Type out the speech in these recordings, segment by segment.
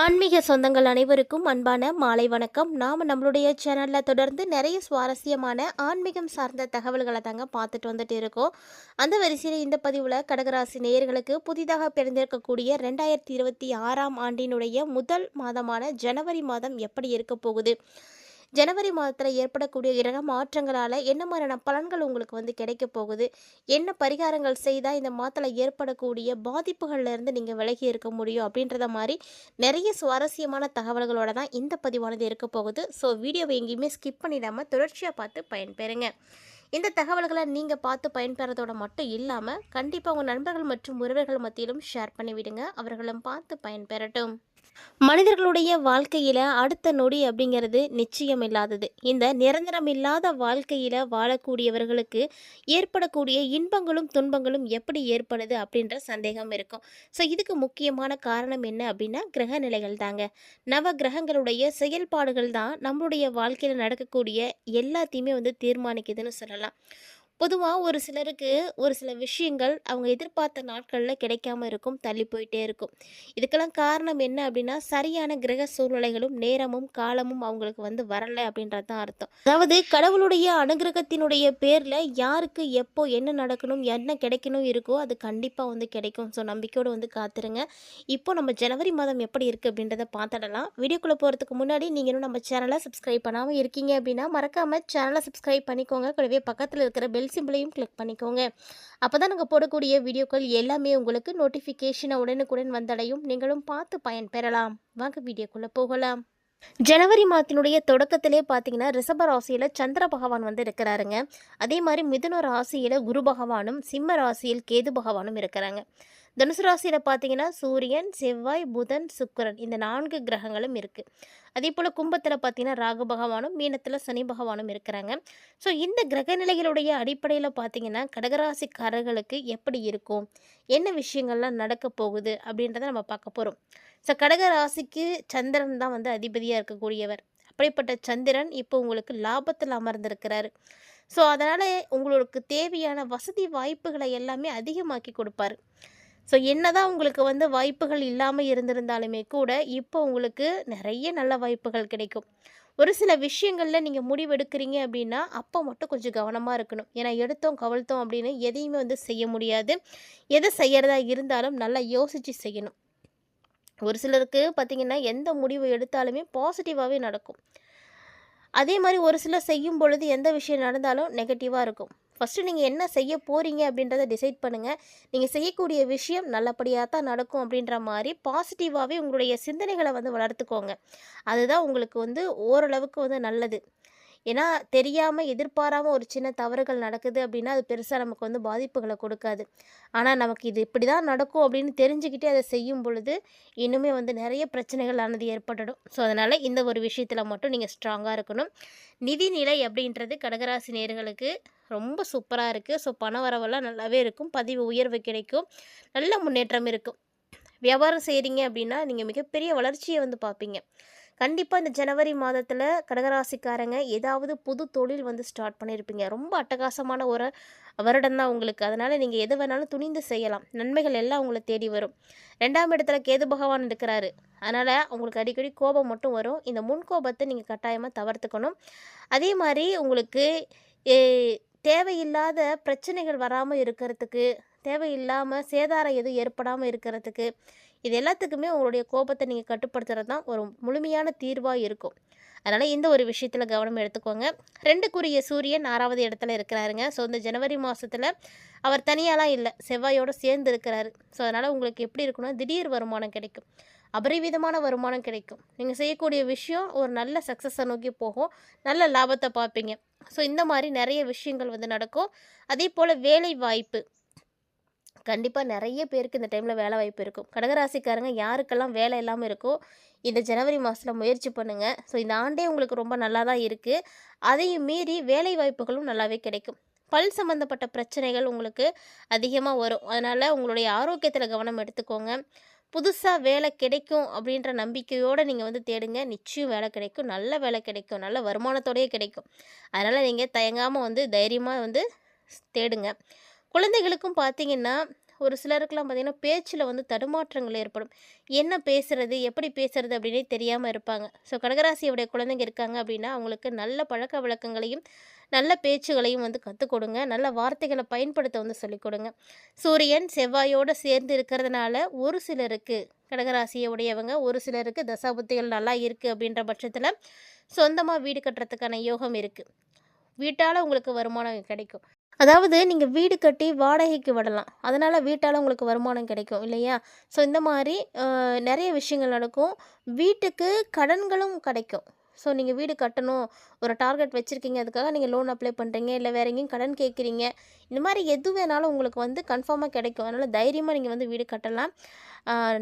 ஆன்மீக சொந்தங்கள் அனைவருக்கும் அன்பான மாலை வணக்கம். நாம் நம்மளுடைய சேனலில் தொடர்ந்து நிறைய சுவாரஸ்யமான ஆன்மீகம் சார்ந்த தகவல்களை தாங்க பார்த்துட்டு வந்துட்டு இருக்கோம். அந்த வரிசையில் இந்த பதிவில் கடகராசி நேயர்களுக்கு புதிதாக பிறந்திருக்கக்கூடிய ரெண்டாயிரத்தி இருபத்தி ஆறாம் ஆண்டினுடைய முதல் மாதமான ஜனவரி மாதம் எப்படி இருக்க போகுது? ஜனவரி மாதத்தில் ஏற்படக்கூடிய கிரக மாற்றங்களால் என்ன மாதிரியான பலன்கள் உங்களுக்கு வந்து கிடைக்க போகுது? என்ன பரிகாரங்கள் செய்தால் இந்த மாதத்தில் ஏற்படக்கூடிய பாதிப்புகள்லேருந்து நீங்கள் விலகி இருக்க முடியும்? அப்படின்றத மாதிரி நிறைய சுவாரஸ்யமான தகவல்களோட தான் இந்த பதிவானது இருக்க போகுது. ஸோ வீடியோவை எங்கேயுமே ஸ்கிப் பண்ணிடாமல் தொடர்ச்சியாக பார்த்து பயன்பெறுங்க. இந்த தகவல்களை நீங்கள் பார்த்து பயன்பெறதோட மட்டும் இல்லாமல் கண்டிப்பாக உங்கள் நண்பர்கள் மற்றும் உறவுகள் மத்தியிலும் ஷேர் பண்ணிவிடுங்க. அவர்களும் பார்த்து பயன்பெறட்டும். மனிதர்களுடைய வாழ்க்கையில் அடுத்த நொடி அப்படிங்கிறது நிச்சயம் இல்லாதது இந்த நிரந்தரம் இல்லாத வாழ்க்கையில் வாழக்கூடியவர்களுக்கு ஏற்படக்கூடிய இன்பங்களும் துன்பங்களும் எப்படி ஏற்படுது அப்படின்ற சந்தேகம் இருக்கும். ஸோ இதுக்கு முக்கியமான காரணம் என்ன அப்படின்னா கிரக நிலைகள் தாங்க. நவ கிரகங்களுடைய செயல்பாடுகள் தான் நம்மளுடைய வாழ்க்கையில் நடக்கக்கூடிய எல்லாத்தையுமே வந்து தீர்மானிக்குதுன்னு சொல்லலாம். பொதுவாக ஒரு சிலருக்கு ஒரு சில விஷயங்கள் அவங்க எதிர்பார்த்த நாட்களில் கிடைக்காம இருக்கும் தள்ளி போயிட்டே இருக்கும். இதுக்கெல்லாம் காரணம் என்ன அப்படின்னா சரியான கிரக சூழ்நிலைகளும் நேரமும் காலமும் அவங்களுக்கு வந்து வரலை அப்படின்றது தான் அர்த்தம். அதாவது கடவுளுடைய அனுகிரகத்தினுடைய பேரில் யாருக்கு எப்போ என்ன நடக்கணும் என்ன கிடைக்கணும் இருக்கோ அது கண்டிப்பாக வந்து கிடைக்கும். ஸோ நம்பிக்கையோடு வந்து காத்துருங்க. இப்போ நம்ம ஜனவரி மாதம் எப்படி இருக்குது அப்படின்றத பார்த்துடலாம். வீடியோக்குள்ளே போகிறதுக்கு முன்னாடி நீங்கள் இன்னும் நம்ம சேனலை சப்ஸ்கிரைப் பண்ணாமல் இருக்கீங்க அப்படின்னா மறக்காமல் சேனலை சப்ஸ்கிரைப் பண்ணிக்கோங்க. கூடவே பக்கத்தில் இருக்கிற பெல் சிம்பிளையும் கிளிக் பண்ணிக்கோங்க. அப்போ தான் நாங்கள் போடக்கூடிய வீடியோக்கள் எல்லாமே உங்களுக்கு நோட்டிஃபிகேஷனை உடனுக்குடன் வந்தடையும். நீங்களும் பார்த்து பயன்பெறலாம் வாங்க வீடியோக்குள்ளே போகலாம். ஜனவரி மாதத்தினுடைய தொடக்கத்திலே பார்த்தீங்கன்னா ரிஷப ராசியில் சந்திர பகவான் வந்து இருக்கிறாருங்க. அதே மாதிரி மிதுன ராசியில் குரு பகவானும் சிம்ம ராசியில் கேது பகவானும் இருக்கிறாங்க. தனுசு ராசியில் பார்த்தீங்கன்னா சூரியன் செவ்வாய் புதன் சுக்கரன் இந்த நான்கு கிரகங்களும் இருக்குது அதே போல் கும்பத்தில் பார்த்தீங்கன்னா ராகு பகவானும் மீனத்தில் சனி பகவானும் இருக்கிறாங்க. ஸோ இந்த கிரக நிலைகளுடைய அடிப்படையில் பார்த்தீங்கன்னா கடகராசிக்காரர்களுக்கு எப்படி இருக்கும்? என்ன விஷயங்கள்லாம் நடக்க போகுது? அப்படின்றத நம்ம பார்க்க போகிறோம் ஸோ கடகராசிக்கு சந்திரன் தான் வந்து அதிபதியாக இருக்கக்கூடியவர். அப்படிப்பட்ட சந்திரன் இப்போ உங்களுக்கு லாபத்தில் அமர்ந்திருக்கிறாரு. ஸோ அதனால் உங்களுக்கு தேவையான வசதி வாய்ப்புகளை எல்லாமே அதிகமாக்கி கொடுப்பாரு. ஸோ என்னதான் உங்களுக்கு வந்து வாய்ப்புகள் இல்லாமல் இருந்திருந்தாலுமே கூட இப்போ உங்களுக்கு நிறைய நல்ல வாய்ப்புகள் கிடைக்கும். ஒரு சில விஷயங்களில் நீங்கள் முடிவெடுக்கிறீங்க அப்படின்னா அப்போ மட்டும் கொஞ்சம் கவனமாக இருக்கணும். ஏன்னா எடுத்தோம் கவழ்த்தோம் அப்படின்னு எதையுமே வந்து செய்ய முடியாது. எதை செய்கிறதா இருந்தாலும் நல்லா யோசித்து செய்யணும். ஒரு சிலருக்கு பார்த்திங்கன்னா எந்த முடிவு எடுத்தாலுமே பாசிட்டிவாகவே நடக்கும். அதே மாதிரி ஒரு சிலர் செய்யும் பொழுது எந்த விஷயம் நடந்தாலும் நெகட்டிவாக இருக்கும். ஃபஸ்ட்டு நீங்கள் என்ன செய்ய போகிறீங்க அப்படின்றத டிசைட் பண்ணுங்கள் நீங்கள் செய்யக்கூடிய விஷயம் நல்லபடியாக தான் நடக்கும் அப்படின்ற மாதிரி பாசிட்டிவாகவே உங்களுடைய சிந்தனைகளை வந்து வளர்த்துக்கோங்க. அதுதான் உங்களுக்கு வந்து ஓரளவுக்கு வந்து நல்லது. ஏன்னா தெரியாமல் எதிர்பாராமல் ஒரு சின்ன தவறுகள் நடக்குது அப்படின்னா அது பெருசாக நமக்கு வந்து பாதிப்புகளை கொடுக்காது. ஆனால் நமக்கு இது இப்படி தான் நடக்கும் அப்படின்னு தெரிஞ்சுக்கிட்டே அதை செய்யும் பொழுது இன்னுமே வந்து நிறைய பிரச்சனைகள் ஆனது ஏற்பட்டுடும். ஸோ அதனால் இந்த ஒரு விஷயத்தில் மட்டும் நீங்கள் ஸ்ட்ராங்காக இருக்கணும். நிதிநிலை அப்படின்றது கடகராசி நேர்களுக்கு ரொம்ப சூப்பராக இருக்குது ஸோ பண வரவெல்லாம் நல்லாவே இருக்கும். பதிவு உயர்வு கிடைக்கும். நல்ல முன்னேற்றம் இருக்கும். வியாபாரம் செய்கிறீங்க அப்படின்னா நீங்கள் மிகப்பெரிய வளர்ச்சியை வந்து பார்ப்பீங்க. கண்டிப்பாக இந்த ஜனவரி மாதத்தில் கடகராசிக்காரங்க ஏதாவது புது தொழில் வந்து ஸ்டார்ட் பண்ணியிருப்பீங்க ரொம்ப அட்டகாசமான ஒரு வருடம் தான் உங்களுக்கு. அதனால் நீங்கள் எது வேணாலும் துணிந்து செய்யலாம். நன்மைகள் எல்லாம் உங்களை தேடி வரும். ரெண்டாம் இடத்துல கேது பகவான் இருக்கிறாரு. அதனால் உங்களுக்கு அடிக்கடி கோபம் மட்டும் வரும். இந்த முன் கோபத்தை நீங்கள் கட்டாயமாக தவிர்த்துக்கணும். அதே மாதிரி உங்களுக்கு தேவையில்லாத பிரச்சனைகள் வராமல் இருக்கிறதுக்கு தேவையில்லாமல் சேதாரம் எதுவும் ஏற்படாமல் இருக்கிறதுக்கு இது எல்லாத்துக்குமே உங்களுடைய கோபத்தை நீங்கள் கட்டுப்படுத்துறது தான் ஒரு முழுமையான தீர்வாக இருக்கும். அதனால் இந்த ஒரு விஷயத்தில் கவனம் எடுத்துக்கோங்க. ரெண்டுக்குரிய சூரியன் ஆறாவது இடத்துல இருக்கிறாருங்க. ஸோ இந்த ஜனவரி மாதத்தில் அவர் தனியாலாம் இல்லை. செவ்வாயோடு சேர்ந்து இருக்கிறாரு. ஸோ அதனால் உங்களுக்கு எப்படி இருக்குன்னா திடீர் வருமானம் கிடைக்கும். அபரிவிதமான வருமானம் கிடைக்கும். நீங்கள் செய்யக்கூடிய விஷயம் ஒரு நல்ல சக்ஸஸை நோக்கி போகும். நல்ல லாபத்தை பார்ப்பீங்க. ஸோ இந்த மாதிரி நிறைய விஷயங்கள் வந்து நடக்கும். அதே போல் வேலை வாய்ப்பு கண்டிப்பாக நிறைய பேருக்கு இந்த டைமில் வேலை வாய்ப்பு இருக்கும். கடகராசிக்காரங்க யாருக்கெல்லாம் வேலை இல்லாமல் இருக்கோ இந்த ஜனவரி மாதத்தில் முயற்சி பண்ணுங்கள் ஸோ இந்த ஆண்டே உங்களுக்கு ரொம்ப நல்லா தான் இருக்குது அதையும் மீறி வேலை வாய்ப்புகளும் நல்லாவே கிடைக்கும். பல் சம்மந்தப்பட்ட பிரச்சனைகள் உங்களுக்கு அதிகமாக வரும். அதனால் உங்களுடைய ஆரோக்கியத்தில் கவனம் எடுத்துக்கோங்க. புதுசாக வேலை கிடைக்கும் அப்படின்ற நம்பிக்கையோடு நீங்கள் வந்து தேடுங்க. நிச்சயம் வேலை கிடைக்கும். நல்ல வேலை கிடைக்கும். நல்ல வருமானத்தோடையே கிடைக்கும். அதனால் நீங்கள் தயங்காமல் வந்து தைரியமாக வந்து தேடுங்க. குழந்தைகளுக்கும் பார்த்தீங்கன்னா ஒரு சிலருக்குலாம் பார்த்திங்கன்னா பேச்சில் வந்து தடுமாற்றங்கள் ஏற்படும். என்ன பேசுகிறது எப்படி பேசுகிறது அப்படின்னே தெரியாமல் இருப்பாங்க. ஸோ கடகராசியுடைய குழந்தைங்க இருக்காங்க அப்படின்னா அவங்களுக்கு நல்ல பழக்க வழக்கங்களையும் நல்ல பேச்சுகளையும் வந்து கற்றுக் கொடுங்க. நல்ல வார்த்தைகளை பயன்படுத்த வந்து சொல்லிக் கொடுங்க. சூரியன் செவ்வாயோடு சேர்ந்து இருக்கிறதுனால ஒரு சிலருக்கு கடகராசியை உடையவங்க ஒரு சிலருக்கு தசாபுத்திகள் நல்லா இருக்குது அப்படின்ற பட்சத்தில் சொந்தமாக வீடு கட்டுறதுக்கான யோகம் இருக்குது வீட்டால் உங்களுக்கு வருமானம் கிடைக்கும். அதாவது நீங்கள் வீடு கட்டி வாடகைக்கு விடலாம். அதனால் வீட்டால் உங்களுக்கு வருமானம் கிடைக்கும் இல்லையா? ஸோ இந்த மாதிரி நிறைய விஷயங்கள் நடக்கும். வீட்டுக்கு கடன்களும் கிடைக்கும். ஸோ நீங்கள் வீடு கட்டணும் ஒரு டார்கெட் வச்சுருக்கீங்க அதுக்காக நீங்கள் லோன் அப்ளை பண்ணுறீங்க இல்லை வேற எங்கேயும் கடன் கேட்குறீங்க இந்த மாதிரி எது வேணாலும் உங்களுக்கு வந்து கன்ஃபார்மாக கிடைக்கும். அதனால் தைரியமாக நீங்கள் வந்து வீடு கட்டலாம்.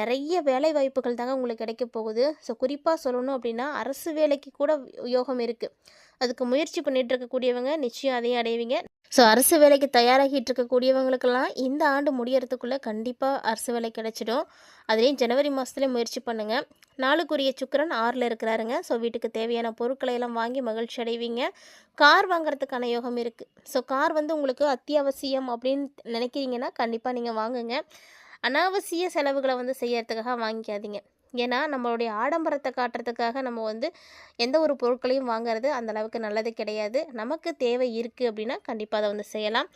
நிறைய வேலை வாய்ப்புகள் தாங்க உங்களுக்கு கிடைக்க போகுது. ஸோ குறிப்பாக சொல்லணும் அப்படின்னா அரசு வேலைக்கு கூட யோகம் இருக்குது அதுக்கு முயற்சி பண்ணிட்டு இருக்கக்கூடியவங்க நிச்சயம் அதையும் அடைவீங்க. ஸோ அரசு வேலைக்கு தயாராகிட்டு இருக்கக்கூடியவங்களுக்கெல்லாம் இந்த ஆண்டு முடியறதுக்குள்ளே கண்டிப்பாக அரசு வேலை கிடைச்சிடும். அதுலேயும் ஜனவரி மாதத்துல முயற்சி பண்ணுங்கள் நாளுக்குரிய சுக்கரன் ஆறில் இருக்கிறாருங்க. ஸோ வீட்டுக்கு தேவையான பொருட்களை எல்லாம் வாங்கி மகிழ்ச்சி அடைவீங்க. கார் வாங்குறதுக்கான யோகம் இருக்குது ஸோ கார் வந்து உங்களுக்கு அத்தியாவசியம் அப்படின்னு நினைக்கிறீங்கன்னா கண்டிப்பாக நீங்கள் வாங்குங்க. அனாவசிய செலவுகளை வந்து செய்யறதுக்காக வாங்கிக்காதீங்க. ஏன்னா நம்மளுடைய ஆடம்பரத்தை காட்டுறதுக்காக நம்ம வந்து எந்த ஒரு பொருட்களையும் வாங்குறது அந்தளவுக்கு நல்லது கிடையாது. நமக்கு தேவை இருக்குது அப்படின்னா கண்டிப்பாக அதை வந்து செய்யலாம்.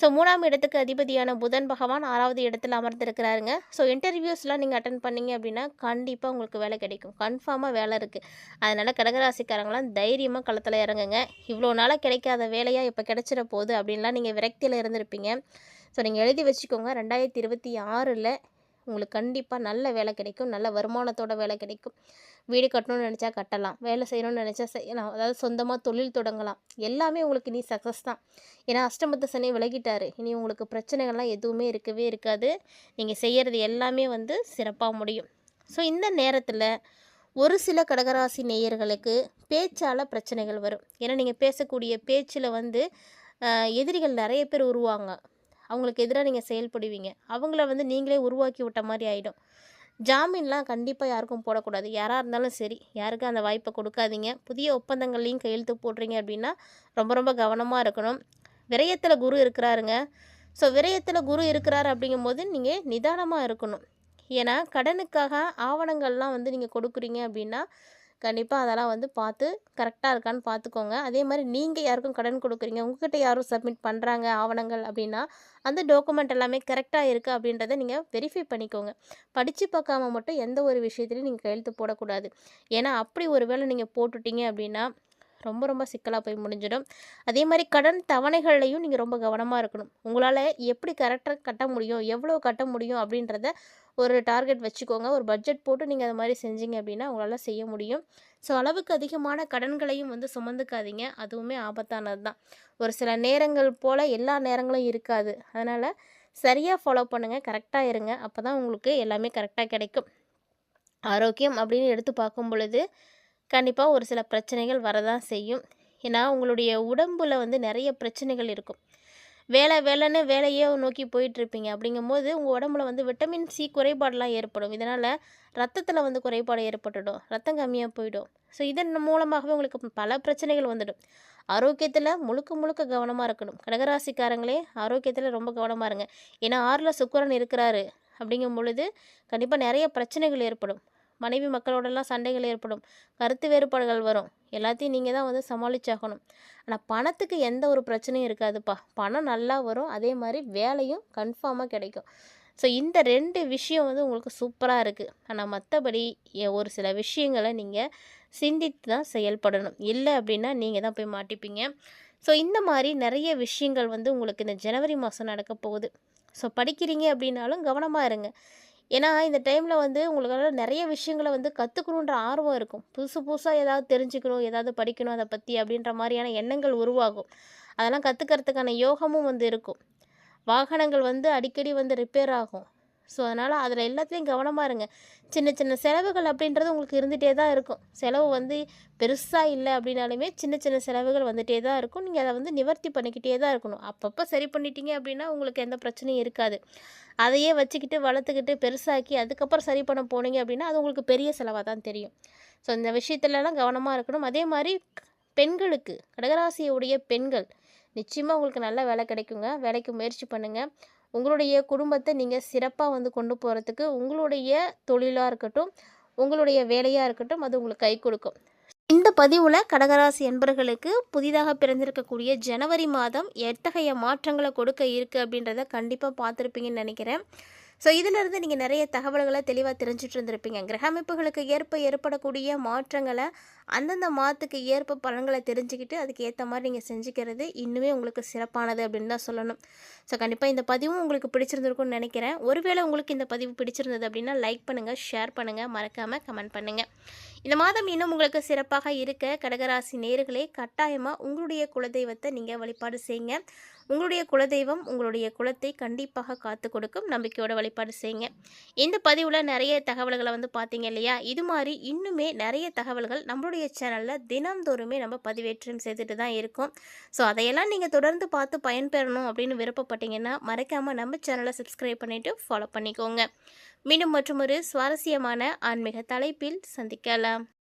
ஸோ மூணாம் இடத்துக்கு அதிபதியான புதன் பகவான் ஆறாவது இடத்துல அமர்ந்திருக்கிறாருங்க. ஸோ இன்டர்வியூஸ்லாம் நீங்கள் அட்டன் பண்ணீங்க அப்படின்னா கண்டிப்பாக உங்களுக்கு வேலை கிடைக்கும். கன்ஃபார்மாக வேலை இருக்குது அதனால் கடகராசிக்காரங்களாம் தைரியமாக களத்தில் இறங்குங்க. இவ்வளோ நாளாக கிடைக்காத வேலையாக இப்போ கிடைச்சிட போகுது அப்படின்லாம் நீங்கள் விரக்தியில் இருந்திருப்பீங்க. ஸோ நீங்கள் எழுதி வச்சுக்கோங்க. ரெண்டாயிரத்தி இருபத்தி ஆறில் உங்களுக்கு கண்டிப்பாக நல்ல வேலை கிடைக்கும். நல்ல வருமானத்தோட வேலை கிடைக்கும். வீடு கட்டணும்னு நினச்சா கட்டலாம். வேலை செய்யணும்னு நினச்சா செய்யலாம் அதாவது சொந்தமாக தொழில் தொடங்கலாம். எல்லாமே உங்களுக்கு இனி சக்ஸஸ் தான். ஏன்னா அஷ்டமத்து சனி விலகிட்டாரு. இனி உங்களுக்கு பிரச்சனைகள்லாம் எதுவுமே இருக்கவே இருக்காது. நீங்கள் செய்கிறது எல்லாமே வந்து சிறப்பாக முடியும். ஸோ இந்த நேரத்தில் ஒரு சில கடகராசி நேயர்களுக்கு பேச்சால் பிரச்சனைகள் வரும். ஏன்னா நீங்கள் பேசக்கூடிய பேச்சில் வந்து எதிரிகள் நிறைய பேர் உருவாங்க. அவங்களுக்கு எதிராக நீங்கள் செயல்படுவீங்க. அவங்கள வந்து நீங்களே உருவாக்கி விட்ட மாதிரி ஆகிடும் ஜாமீன்லாம் கண்டிப்பாக யாருக்கும் போடக்கூடாது. யாராக இருந்தாலும் சரி யாருக்கும் அந்த வாய்ப்பை கொடுக்காதீங்க. புதிய ஒப்பந்தங்கள்லையும் கையெழுத்து போடுறீங்க அப்படின்னா ரொம்ப ரொம்ப கவனமாக இருக்கணும். விரயத்தில் குரு இருக்கிறாருங்க. ஸோ விரயத்தில் குரு இருக்கிறாரு அப்படிங்கும்போது நீங்கள் நிதானமாக இருக்கணும். ஏன்னா கடனுக்காக ஆவணங்கள்லாம் வந்து நீங்கள் கொடுக்குறீங்க அப்படின்னா கண்டிப்பாக அதெல்லாம் வந்து பார்த்து கரெக்டாக இருக்கான்னு பார்த்துக்கோங்க. அதே மாதிரி நீங்கள் யாருக்கும் கடன் கொடுக்குறீங்க உங்ககிட்ட யாரும் சப்மிட் பண்ணுறாங்க ஆவணங்கள் அப்படின்னா அந்த டாக்குமெண்ட் எல்லாமே கரெக்டாக இருக்குது அப்படின்றத நீங்கள் வெரிஃபை பண்ணிக்கோங்க. படித்து பார்க்காம மட்டும் எந்த ஒரு விஷயத்துலையும் நீங்கள் கையெழுத்து போடக்கூடாது. ஏன்னா அப்படி ஒரு வேளை நீங்கள் போட்டுட்டீங்க அப்படின்னா ரொம்ப ரொம்ப சிக்கலாக போய் முடிஞ்சிடும். அதே மாதிரி கடன் தவணைகள்லையும் நீங்கள் ரொம்ப கவனமாக இருக்கணும். உங்களால் எப்படி கரெக்டாக கட்ட முடியும் எவ்வளோ கட்ட முடியும் அப்படின்றத ஒரு டார்கெட் வச்சுக்கோங்க. ஒரு பட்ஜெட் போட்டு நீங்கள் அது மாதிரி செஞ்சீங்க அப்படின்னா உங்களால் செய்ய முடியும். ஸோ அளவுக்கு அதிகமான கடன்களையும் வந்து சுமந்துக்காதீங்க. அதுவுமே ஆபத்தானது தான் ஒரு சில நேரங்கள் போல் எல்லா நேரங்களும் இருக்காது. அதனால் சரியாக ஃபாலோ பண்ணுங்கள் கரெக்டாக இருங்க. அப்போ தான் உங்களுக்கு எல்லாமே கரெக்டாக கிடைக்கும். ஆரோக்கியம் அப்படின்னு எடுத்து பார்க்கும் பொழுது கண்டிப்பாக ஒரு சில பிரச்சனைகள் வரதான் செய்யும். ஏன்னா உங்களுடைய உடம்பில் வந்து நிறைய பிரச்சனைகள் இருக்கும். வேலை வேலைன்னு வேலையே நோக்கி போயிட்டுருப்பீங்க. அப்படிங்கும்போது உங்கள் உடம்புல வந்து விட்டமின் சி குறைபாடெலாம் ஏற்படும். இதனால் ரத்தத்தில் வந்து குறைபாடு ஏற்பட்டுடும். ரத்தம் கம்மியாக போயிடும். ஸோ இதன் மூலமாகவே உங்களுக்கு பல பிரச்சனைகள் வந்துடும். ஆரோக்கியத்தில் முழுக்க முழுக்க கவனமாக இருக்கணும். கடகராசிக்காரங்களே ஆரோக்கியத்தில் ரொம்ப கவனமாக இருங்க. ஏன்னா ஆறில் சுக்கரன் இருக்கிறாரு. அப்படிங்கும் பொழுது கண்டிப்பாக நிறைய பிரச்சனைகள் ஏற்படும். மனைவி மக்களோடலாம் சண்டைகள் ஏற்படும். கருத்து வேறுபாடுகள் வரும். எல்லாத்தையும் நீங்கள் தான் வந்து சமாளிச்சாகணும். ஆனால் பணத்துக்கு எந்த ஒரு பிரச்சனையும் இருக்காதுப்பா. பணம் நல்லா வரும். அதே மாதிரி வேலையும் கன்ஃபார்மாக கிடைக்கும். ஸோ இந்த ரெண்டு விஷயம் வந்து உங்களுக்கு சூப்பராக இருக்குது ஆனால் மற்றபடி ஒரு சில விஷயங்களை நீங்கள் சிந்தித்து தான் செயல்படணும். இல்லை அப்படின்னா நீங்கள் தான் போய் மாட்டிப்பீங்க. ஸோ இந்த மாதிரி நிறைய விஷயங்கள் வந்து உங்களுக்கு இந்த ஜனவரி மாதம் நடக்க போகுது. ஸோ படிக்கிறீங்க அப்படின்னாலும் கவனமாக இருங்க. ஏன்னா இந்த டைமில் வந்து உங்களுக்கு நிறைய விஷயங்களை வந்து கற்றுக்கணுன்ற ஆர்வம் இருக்கும். புதுசு புதுசாக ஏதாவது தெரிஞ்சுக்கணும் ஏதாவது படிக்கணும் அதை பற்றி அப்படின்ற மாதிரியான எண்ணங்கள் உருவாகும். அதெல்லாம் கற்றுக்கிறதுக்கான யோகமும் வந்து இருக்கும். வாகனங்கள் வந்து அடிக்கடி வந்து ரிப்பேர் ஆகும். ஸோ அதனால் அதில் எல்லாத்துலேயும் கவனமாக இருங்க. சின்ன சின்ன செலவுகள் அப்படின்றது உங்களுக்கு இருந்துகிட்டே தான் இருக்கும். செலவு வந்து பெருசாக இல்லை அப்படின்னாலுமே சின்ன சின்ன செலவுகள் வந்துகிட்டே தான் இருக்கும். நீங்கள் அதை வந்து நிவர்த்தி பண்ணிக்கிட்டே தான் இருக்கணும். அப்பப்போ சரி பண்ணிட்டீங்க அப்படின்னா உங்களுக்கு எந்த பிரச்சனையும் இருக்காது. அதையே வச்சுக்கிட்டு வளர்த்துக்கிட்டு பெருசாக்கி அதுக்கப்புறம் சரி பண்ண போனீங்க அப்படின்னா அது உங்களுக்கு பெரிய செலவாக தான் தெரியும். ஸோ இந்த விஷயத்துலலாம் கவனமாக இருக்கணும். அதே மாதிரி பெண்களுக்கு கடகராசியுடைய பெண்கள் நிச்சயமாக உங்களுக்கு நல்ல வேலை கிடைக்குங்க. வேலைக்கு முயற்சி பண்ணுங்கள் உங்களுடைய குடும்பத்தை நீங்கள் சிறப்பாக வந்து கொண்டு போகிறதுக்கு உங்களுடைய தொழிலாக இருக்கட்டும் உங்களுடைய வேலையாக இருக்கட்டும் அது உங்களுக்கு கை கொடுக்கும். இந்த பதிவில் கடகராசி என்பர்களுக்கு புதிதாக பிறந்திருக்கக்கூடிய ஜனவரி மாதம் எத்தகைய மாற்றங்களை கொடுக்க இருக்குது அப்படின்றத கண்டிப்பாக பார்த்துருப்பீங்கன்னு நினைக்கிறேன். ஸோ இதிலிருந்து நீங்கள் நிறைய தகவல்களை தெளிவாக தெரிஞ்சுட்டு இருந்திருப்பீங்க. கிரக அமைப்புகளுக்கு ஏற்ப ஏற்படக்கூடிய மாற்றங்களை அந்தந்த மாதத்துக்கு ஏற்ப பலன்களை தெரிஞ்சுக்கிட்டு அதுக்கு ஏற்ற மாதிரி நீங்கள் செஞ்சுக்கிறது இன்னுமே உங்களுக்கு சிறப்பானது அப்படின்னு தான் சொல்லணும். ஸோ கண்டிப்பாக இந்த பதிவும் உங்களுக்கு பிடிச்சிருந்திருக்கும்னு நினைக்கிறேன். ஒருவேளை உங்களுக்கு இந்த பதிவு பிடிச்சிருந்தது அப்படின்னா லைக் பண்ணுங்கள் ஷேர் பண்ணுங்கள் மறக்காமல் கமெண்ட் பண்ணுங்கள் இந்த மாதம் இன்னும் உங்களுக்கு சிறப்பாக இருக்க கடகராசி நேர்களே கட்டாயமாக உங்களுடைய குலதெய்வத்தை நீங்கள் வழிபாடு செய்யுங்க உங்களுடைய குலதெய்வம் உங்களுடைய குலத்தை கண்டிப்பாக காத்து கொடுக்கும். நம்பிக்கையோட வழிபாடு செய்யுங்க இந்த பதிவில் நிறைய தகவல்களை வந்து பார்த்தீங்க இல்லையா? இது மாதிரி இன்னுமே நிறைய தகவல்கள் நம்மளுடைய சேனலில் தினந்தோறுமே நம்ம பதிவேற்றம் செய்துட்டு தான் இருக்கோம். ஸோ அதையெல்லாம் நீங்கள் தொடர்ந்து பார்த்து பயன்பெறணும் அப்படின்னு விருப்பப்பட்டீங்கன்னா மறக்காமல் நம்ம சேனலை சப்ஸ்கிரைப் பண்ணிவிட்டு ஃபாலோ பண்ணிக்கோங்க. மீண்டும் மற்றும் ஒரு சுவாரஸ்யமான ஆன்மீக தலைப்பில் சந்திக்கலாம்.